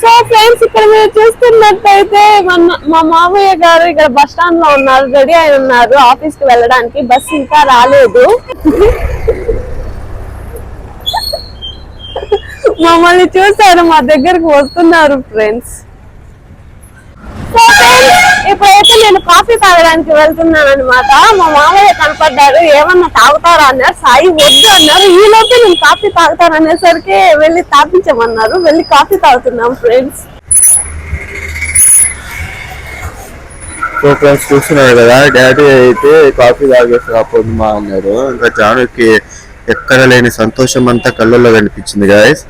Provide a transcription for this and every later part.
So friends ఇక్కడ మీరు చూస్తున్నట్టయితే మన మా మామయ్య గారు ఇక్కడ బస్ స్టాండ్లో ఉన్నారు రెడీ అయి ఉన్నారు ఆఫీస్కి వెళ్ళడానికి. బస్ ఇంకా రాలేదు. మమ్మల్ని చూసారు మా దగ్గరకు వస్తున్నారు ఫ్రెండ్స్ ఫ్రెండ్స్ ఇప్పుడైతే నేను కాఫీ తాగడానికి వెళ్తున్నాను అనమాట మా మామయ్య కనపడ్డారు ఏమన్నా తాగుతారా? అన్నారు. సాయి వద్దు అన్నారు. ఈ లోపే నేను కాఫీ తాగుతాను అనేసరికి వెళ్ళి తాపించమన్నారు. వెళ్ళి కాఫీ తాగుతున్నాం ఫ్రెండ్స్. సో ఫ్రెండ్స్ చూస్తున్నారు కదా డాడీ అయితే కాఫీ తాగేసి మా అన్నారు ఇంకా జానుకి ఎక్కడ లేని సంతోషం అంతా కళ్ళల్లో కనిపించింది గాయస్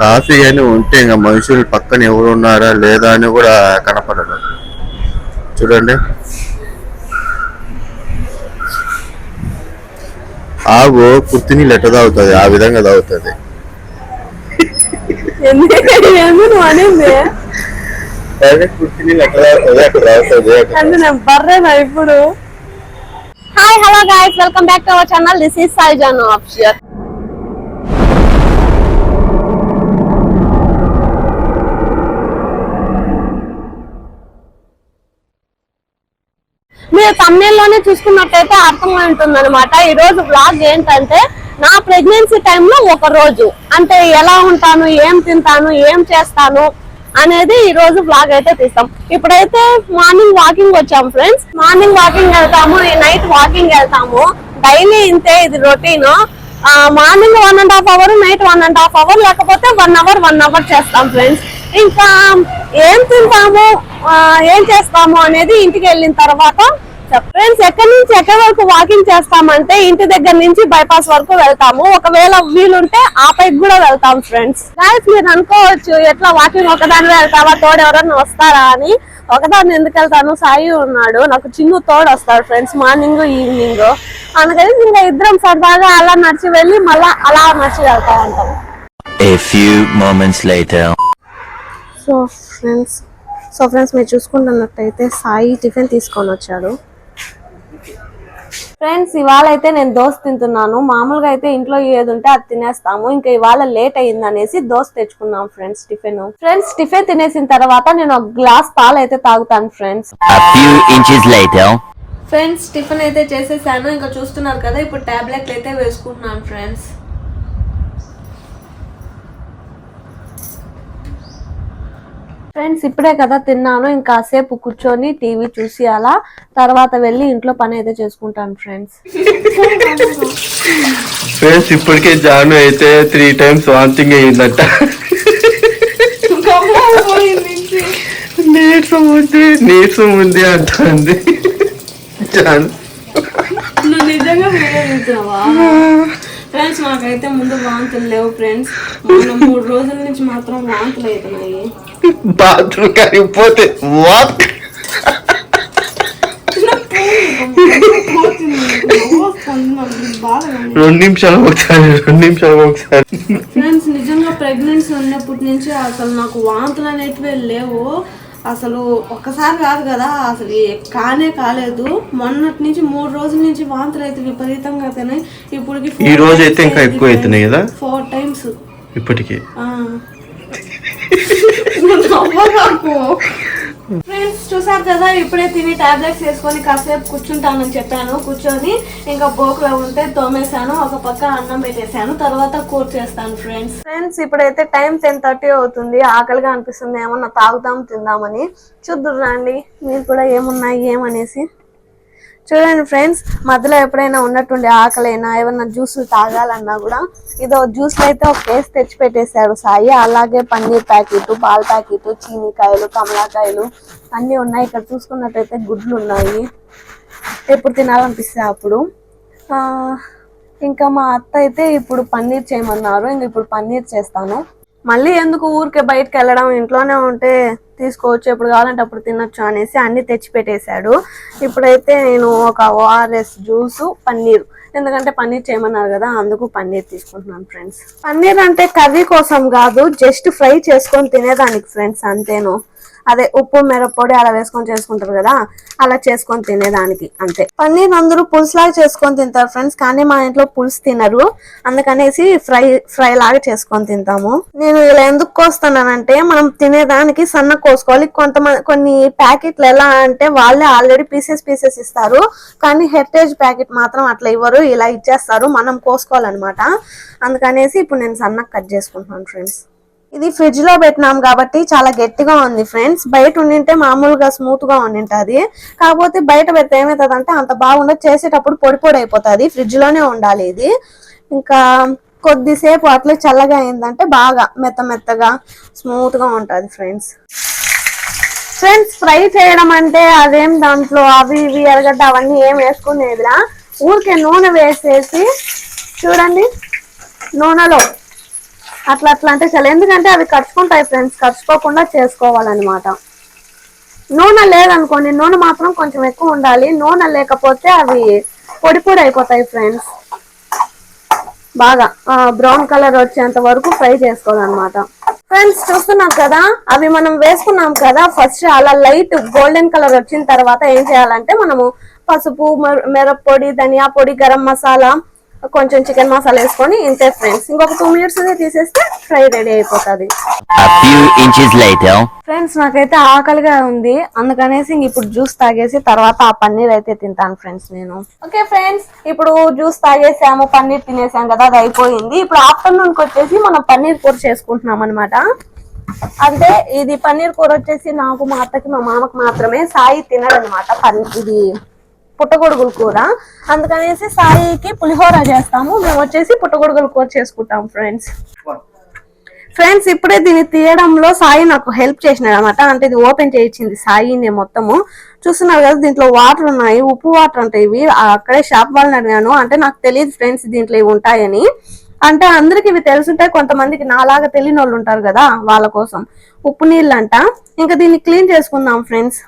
కాఫీ కానీ ఉంటే ఇంకా మనుషులు పక్కన ఎవరు ఉన్నారా లేదా అని కూడా కనపడదు చూడండి. ఆగు కుర్తి నీళ్ళు ఎట్ట తాగుతుంది ఆ విధంగా తాగుతుంది. అక్కడ ఇప్పుడు? Hi hello guys welcome back to our channel this is Sai Janu official మీరు చూసుకున్నట్టయితే అర్థమై ఉంటుంది అనమాట ఈ రోజు బ్లాగ్ ఏంటంటే నా ప్రెగ్నెన్సీ టైంలో ఒక రోజు. అంటే ఎలా ఉంటాను ఏం తింటాను ఏం చేస్తాను అనేది ఈ రోజు బ్లాగ్ అయితే తీస్తాం. ఇప్పుడైతే మార్నింగ్ వాకింగ్ వచ్చాము ఫ్రెండ్స్ మార్నింగ్ వాకింగ్ వెళ్తాము నైట్ వాకింగ్ వెళ్తాము. డైలీ ఇంతే ఇది routine morning one and half hour night one and half hour లేకపోతే వన్ అవర్ వన్ అవర్ చేస్తాం ఫ్రెండ్స్ ఇంకా ఏం తింటాము ఏం చేస్తాము అనేది ఇంటికి వెళ్ళిన తర్వాత ఫ్రెండ్స్ ఎక్కడి నుంచి ఎక్కడి వరకు వాకింగ్ చేస్తామంటే ఇంటి దగ్గర నుంచి బైపాస్ వరకు వెళ్తాము. ఒకవేళ వీలుంటే ఆ పైకి కూడా వెళ్తాం ఫ్రెండ్స్ గాయస్ మీరు అనుకోవచ్చు ఎట్లా వాకింగ్ ఒకదాని వెళ్తావా? తోడు ఎవరన్నా వస్తారా అని. ఒకదాన్ని ఎందుకు వెళ్తాను? సాయి ఉన్నాడు. నాకు చిన్ను తోడు వస్తాడు ఫ్రెండ్స్ మార్నింగ్ ఈవినింగ్ అందుకని ఇంకా ఇద్దరం సరదాగా అలా నడిచి వెళ్ళి మళ్ళా అలా నడిచి వెళ్తా ఉంటాం. సో ఫ్రెండ్స్ సో ఫ్రెండ్స్ మీరు చూసుకుంటున్నట్టయితే సాయి టిఫిన్ తీసుకొని వచ్చాడు. ఫ్రెండ్స్ ఇవాళ అయితే నేను దోశ తింటున్నాను. మామూలుగా అయితే ఇంట్లో ఏది ఉంటే అది తినేస్తాము. ఇంకా ఇవాళ లేట్ అయింది అనేసి దోశ తెచ్చుకున్నాం ఫ్రెండ్స్ టిఫిన్ ఫ్రెండ్స్ టిఫిన్ తినేసిన తర్వాత నేను ఒక గ్లాస్ పాలు అయితే తాగుతాను ఫ్రెండ్స్. ఫ్రెండ్స్ టిఫిన్ అయితే చేసేసాను. ఇంకా చూస్తున్నారు కదా ఇప్పుడు టాబ్లెట్లు అయితే వేసుకుంటున్నాను ఫ్రెండ్స్ ఫ్రెండ్స్ ఇప్పుడే కదా తిన్నాను. ఇంకాసేపు కూర్చొని టీవీ చూసి అలా తర్వాత వెళ్ళి ఇంట్లో పని అయితే చేసుకుంటాను ఫ్రెండ్స్. ఫ్రెండ్స్ ఇప్పటికే జాను అయితే త్రీ టైమ్స్ వాంతింగ్ అయ్యిందట నీరసం ఉంది నీరసం ఉంది అంటుంది. జాను. నిజంగా ఫ్రెండ్స్ నాకైతే ముందు వాంతులు లేవు ఫ్రెండ్స్ మొన్న మూడు రోజుల నుంచి మాత్రం వాంతులు అవుతున్నాయి బాత్రూమ్ కరిగిపోతే వాట్ రెండు నిమిషాలు ఒకసారి రెండు నిమిషాలు ఒకసారి. ఫ్రెండ్స్ నిజంగా ప్రెగ్నెన్సీ ఉన్నప్పటి నుంచి అసలు నాకు వాంతులు అనేటివే లేవు. అసలు ఒక్కసారి కాదు కదా అసలు కానే కాలేదు. మొన్నటి నుంచి మూడు రోజుల నుంచి వాంతులు అయితే విపరీతంగా అవుతున్నాయి ఇప్పటికి ఈ రోజు అయితే ఇంకా ఎక్కువ అవుతున్నాయి కదా? ఫోర్ టైమ్స్ ఇప్పటికి. ఫ్రెండ్స్ చూసారు కదా ఇప్పుడే తిని టాబ్లెట్స్ వేసుకొని కాసేపు కూర్చుంటానని చెప్పాను. కూర్చొని ఇంకా బోకులో ఉంటే తోమేశాను ఒక పక్క అన్నం పెట్టేశాను తర్వాత కూర చేస్తాను ఫ్రెండ్స్ ఫ్రెండ్స్ ఇప్పుడైతే టైం టెన్ థర్టీ అవుతుంది. ఆకలిగా అనిపిస్తుంది. ఏమన్నా తాగుదాం తిందామని. చూద్దురు రండి. మీరు కూడా ఏమున్నాయి ఏమనేసి. చూడండి ఫ్రెండ్స్ మధ్యలో ఎప్పుడైనా ఉన్నట్టుండి ఆకలైనా ఏమన్నా జ్యూసులు తాగాలన్నా కూడా ఇదో జ్యూస్లు అయితే ఒక కేసు తెచ్చి పెట్టేశాడు సాయి. అలాగే పన్నీర్ ప్యాకెట్ పాల ప్యాకెట్ చీనికాయలు కమలాకాయలు అన్నీ ఉన్నాయి. ఇక్కడ చూసుకున్నట్టయితే గుడ్లు ఉన్నాయి. ఎప్పుడు తినాలనిపిస్తే అప్పుడు. ఇంకా మా అత్త అయితే ఇప్పుడు పన్నీర్ చేయమన్నారు. ఇంక ఇప్పుడు పన్నీర్ చేస్తాను. మళ్ళీ ఎందుకు ఊరికే బయటకు వెళ్ళడం ఇంట్లోనే ఉంటే తీసుకోవచ్చు ఎప్పుడు కావాలంటే అప్పుడు తినొచ్చు అనేసి అన్ని తెచ్చి పెట్టేశాడు ఇప్పుడైతే నేను ఒక ఓఆర్ఎస్ జ్యూస్ పన్నీర్. ఎందుకంటే పన్నీర్ చేయమన్నారు కదా అందుకు పన్నీర్ తీసుకుంటున్నాను ఫ్రెండ్స్. పన్నీర్ అంటే కర్రీ కోసం కాదు జస్ట్ ఫ్రై చేసుకొని తినేదానికి ఫ్రెండ్స్ అంతేను. అదే ఉప్పు మిరప్పొడి అలా వేసుకొని చేసుకుంటారు కదా అలా చేసుకొని తినేదానికి అంతే. పన్నీర్ అందరూ పులుసు లాగా చేసుకొని తింటారు ఫ్రెండ్స్ కానీ మా ఇంట్లో పులుసు తినరు. అందుకనేసి ఫ్రై ఫ్రై లాగా చేసుకొని తింటాము. నేను ఇలా ఎందుకు కోస్తున్నానంటే మనం తినేదానికి సన్న కోసుకోవాలి. కొంతమంది కొన్ని ప్యాకెట్లు ఎలా అంటే వాళ్ళే ఆల్రెడీ పీసెస్ పీసెస్ ఇస్తారు. కానీ హెరిటేజ్ ప్యాకెట్ మాత్రం అట్లా ఇవ్వరు ఇలా ఇచ్చేస్తారు. మనం కోసుకోవాలన్నమాట. అందుకనేసి ఇప్పుడు నేను సన్నగా కట్ చేసుకుంటున్నాను ఫ్రెండ్స్. ఇది ఫ్రిడ్జ్లో పెట్టినాం కాబట్టి చాలా గట్టిగా ఉంది ఫ్రెండ్స్ బయట ఉండింటే మామూలుగా స్మూత్గా ఉండింటది. కాకపోతే బయట పెడితే ఏమవుతుంది అంటే అంత బాగుండదు. చేసేటప్పుడు పొడి పొడి అయిపోతుంది. ఫ్రిడ్జ్లోనే ఉండాలి ఇది. ఇంకా కొద్దిసేపు అట్లే చల్లగా అయిందంటే బాగా మెత్త మెత్తగా స్మూత్గా ఉంటుంది ఫ్రెండ్స్ ఫ్రెండ్స్ ఫ్రై చేయడం అంటే అదేం దాంట్లో అవి ఇవి ఎరగడ్డ అవన్నీ ఏం వేసుకునేదిలా ఊరికే నూనె వేసేసి చూడండి. నూనెలో అట్లా అట్లా అంటే చాలా. ఎందుకంటే అవి ఖర్చుకుంటాయి ఫ్రెండ్స్ ఖర్చుకోకుండా చేసుకోవాలన్నమాట. నూనె లేదనుకోండి నూనె మాత్రం కొంచెం ఎక్కువ ఉండాలి. నూనె లేకపోతే అవి పొడి పొడి అయిపోతాయి ఫ్రెండ్స్ బాగా బ్రౌన్ కలర్ వచ్చేంత వరకు ఫ్రై చేసుకోవాలన్నమాట. ఫ్రెండ్స్ చూస్తున్నాం కదా అవి మనం వేసుకున్నాం కదా ఫస్ట్ అలా లైట్ గోల్డెన్ కలర్ వచ్చిన తర్వాత ఏం చేయాలంటే మనము పసుపు మిర- మిరప్పొడి ధనియా పొడి గరం మసాలా కొంచెం చికెన్ మసాలా వేసుకొని ఇంతే ఫ్రెండ్స్ ఇంకొక టూ మినిట్స్ తీసేస్తే ఫ్రై రెడీ అయిపోతుంది. A few inches later. Friends నాకైతే ఆకలిగా ఉంది. అందుకనేసి ఇప్పుడు జ్యూస్ తాగేసి తర్వాత ఆ పన్నీర్ అయితే తింటాను ఫ్రెండ్స్ నేను. ఓకే ఫ్రెండ్స్ ఇప్పుడు జ్యూస్ తాగేసాము పన్నీర్ తినేసాం కదా అది అయిపోయింది. ఇప్పుడు ఆఫ్టర్నూన్కి వచ్చేసి మనం పన్నీర్ కూర చేసుకుంటున్నాం అనమాట అంటే ఇది పన్నీర్ కూర వచ్చేసి నాకు మా అత్తకి మా మామకి మాత్రమే సాయి తినడనమాట పన్నీర్ ఇది పుట్టగొడుగుల కూర. అందుకనేసి సాయికి పులిహోర చేస్తాము. మేము వచ్చేసి పుట్టగొడుగుల కూర చేసుకుంటాం ఫ్రెండ్స్ ఫ్రెండ్స్ ఇప్పుడే దీన్ని తీయడంలో సాయి నాకు హెల్ప్ చేసినాడు అనమాట అంటే ఇది ఓపెన్ చేయించింది నేను మొత్తము. చూస్తున్నారు కదా దీంట్లో వాటర్ ఉన్నాయి ఉప్పు వాటర్ అంటే ఇవి. అక్కడే షాప్ వాళ్ళని అడిగాను. అంటే నాకు తెలియదు ఫ్రెండ్స్ దీంట్లో ఇవి ఉంటాయని. అంటే అందరికి ఇవి తెలుసుంటే కొంతమందికి నాలాగా తెలియని వాళ్ళు ఉంటారు కదా వాళ్ళ కోసం. ఉప్పు నీళ్ళు అంట ఇంకా దీన్ని క్లీన్ చేసుకుందాం friends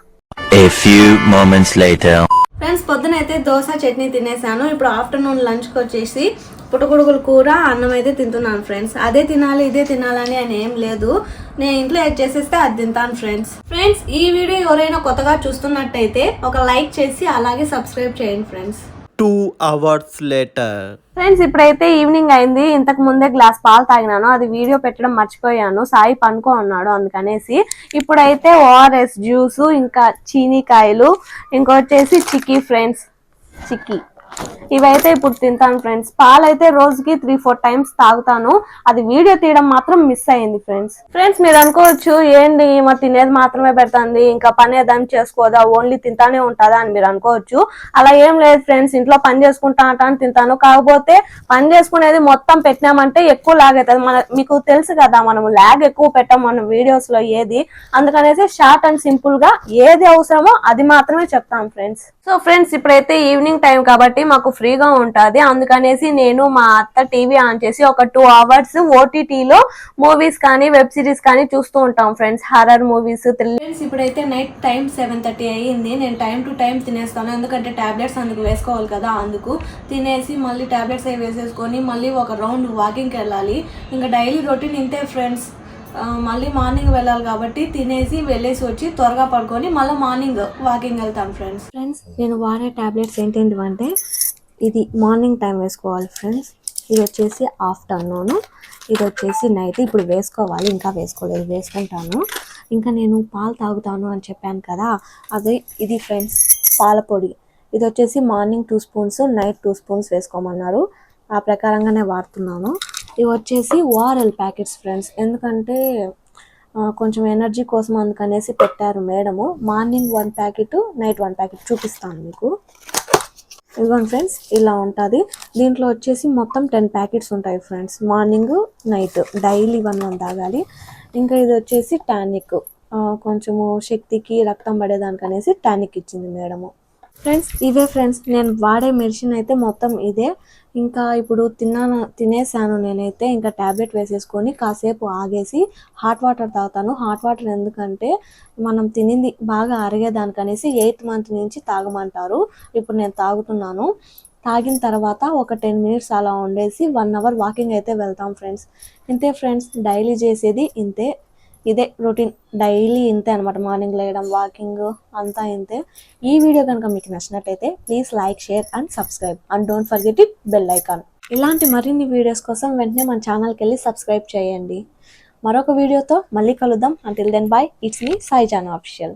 A few moments later. Friends పొద్దున అయితే దోశ చట్నీ తినేసాను. ఇప్పుడు ఆఫ్టర్నూన్ లంచ్కి వచ్చేసి పుట్టగొడుగుల కూర అన్నం అయితే తింటున్నాను ఫ్రెండ్స్. అదే తినాలి ఇదే తినాలని అని ఏం లేదు. నేను ఇంట్లో యాడ్ చేసేస్తే అది తింటాను ఫ్రెండ్స్. ఫ్రెండ్స్ ఈ వీడియో ఎవరైనా కొత్తగా చూస్తున్నట్టయితే ఒక లైక్ చేసి అలాగే సబ్స్క్రైబ్ చేయండి friends. Two hours later. Friends ఇప్పుడైతే ఈవినింగ్ అయింది. ఇంతకు ముందే గ్లాస్ పాలు తాగినాను. అది వీడియో పెట్టడం మర్చిపోయాను. సాయి పనుకో ఉన్నాడు అందుకనేసి. ఇప్పుడైతే ఓఆర్ఎస్ జ్యూస్ ఇంకా చీనీకాయలు ఇంకొచ్చేసి చిక్కీ ఫ్రెండ్స్. చిక్కీ. ఇవైతే ఇప్పుడు తింటాను ఫ్రెండ్స్. పాలు అయితే రోజుకి త్రీ ఫోర్ టైమ్స్ తాగుతాను. అది వీడియో తీయడం మాత్రం మిస్ అయింది ఫ్రెండ్స్. ఫ్రెండ్స్ మీరు అనుకోవచ్చు ఏంటి మరి తినేది మాత్రమే పెడుతుంది ఇంకా పని ఏదైనా చేసుకోదా ఓన్లీ తింటానే ఉంటుందా అని మీరు అనుకోవచ్చు. అలా ఏం లేదు ఫ్రెండ్స్ ఇంట్లో పని చేసుకుంటా అని తింటాను. కాకపోతే పని చేసుకునేది మొత్తం పెట్టినామంటే ఎక్కువ లాగ్ అవుతుంది. మన మీకు తెలుసు కదా మనం లాగ్ ఎక్కువ పెట్టాం మన వీడియోస్లో ఏది. అందుకనేసి షార్ట్ అండ్ సింపుల్గా ఏది అవసరమో అది మాత్రమే చెప్తాం ఫ్రెండ్స్. సో ఫ్రెండ్స్ ఇప్పుడైతే ఈవినింగ్ టైం కాబట్టి మాకు ఫ్రీగా ఉంటుంది. అందుకనేసి నేను మా అత్త టీవీ ఆన్ చేసి ఒక టూ అవర్స్ ఓటీటీలో మూవీస్ కానీ వెబ్ సిరీస్ కానీ చూస్తూ ఉంటాం ఫ్రెండ్స్. హారర్ మూవీస్ ఫ్రెండ్స్ ఇప్పుడైతే నైట్ టైం సెవెన్ థర్టీ అయ్యింది. నేను టైం టు టైం తినేస్తాను. ఎందుకంటే ట్యాబ్లెట్స్ అందుకు వేసుకోవాలి కదా అందుకు. తినేసి మళ్ళీ ట్యాబ్లెట్స్ అవి వేసేసుకొని మళ్ళీ ఒక రౌండ్ వాకింగ్కి వెళ్ళాలి. ఇంకా డైలీ రొటీన్ ఇంతే ఫ్రెండ్స్. మళ్ళీ మార్నింగ్ వెళ్ళాలి కాబట్టి తినేసి వెళ్ళేసి వచ్చి త్వరగా పడుకొని మళ్ళీ మార్నింగ్ వాకింగ్ వెళ్తాం ఫ్రెండ్స్ ఫ్రెండ్స్ నేను వాడే టాబ్లెట్స్ ఏంటంటే ఇది మార్నింగ్ టైం వేసుకోవాలి ఫ్రెండ్స్ ఇది వచ్చేసి ఆఫ్టర్నూన్. ఇది వచ్చేసి నైట్. ఇప్పుడు వేసుకోవాలి ఇంకా వేసుకోలేదు వేసుకుంటాను. ఇంకా నేను పాలు తాగుతాను అని చెప్పాను కదా అదే ఇది ఫ్రెండ్స్ పాల పొడి. ఇది వచ్చేసి morning two spoons night two spoons వేసుకోమన్నారు. ఆ ప్రకారంగానే వాడుతున్నాను. ఇవి వచ్చేసి ఓఆర్ఎల్ ప్యాకెట్స్ ఫ్రెండ్స్. ఎందుకంటే కొంచెం ఎనర్జీ కోసం అందుకనేసి పెట్టారు madam. Morning one packet night one packet చూపిస్తాను మీకు. ఇదిగోండి ఫ్రెండ్స్ ఇలా ఉంటుంది. దీంట్లో వచ్చేసి మొత్తం టెన్ ప్యాకెట్స్ ఉంటాయి friends. Morning night daily one one తాగాలి. ఇంకా ఇది వచ్చేసి టానిక్. కొంచెము శక్తికి రక్తం పడేదానికి అనేసి టానిక్ ఇచ్చింది మేడము. ఫ్రెండ్స్ ఇవే ఫ్రెండ్స్ నేను వాడే మెడిసిన్ అయితే మొత్తం ఇదే. ఇంకా ఇప్పుడు తిన్నాను తినేసాను నేనైతే. ఇంకా ట్యాబ్లెట్ వేసేసుకొని కాసేపు ఆగేసి హాట్ వాటర్ తాగుతాను. హాట్ వాటర్ ఎందుకంటే మనం తినింది బాగా అరిగేదానికనేసి ఎయిత్ మంత్ నుంచి తాగమంటారు. ఇప్పుడు నేను తాగుతున్నాను. తాగిన తర్వాత ఒక టెన్ మినిట్స్ అలా ఉండేసి వన్ అవర్ వాకింగ్ అయితే వెళ్తాం ఫ్రెండ్స్ ఇంతే ఫ్రెండ్స్ డైలీ చేసేది ఇంతే. ఇదే రొటీన్ డైలీ ఇంతే అనమాట మార్నింగ్ లేయడం వాకింగ్ అంతా ఇంతే. ఈ వీడియో కనుక మీకు నచ్చినట్టయితే please like share and subscribe. And don't forget it bell icon. ఇలాంటి మరిన్ని వీడియోస్ కోసం వెంటనే మన ఛానల్కి వెళ్ళి సబ్స్క్రైబ్ చేయండి. మరొక వీడియోతో మళ్ళీ కలుద్దాం. Until then bye it's me Sai Jana official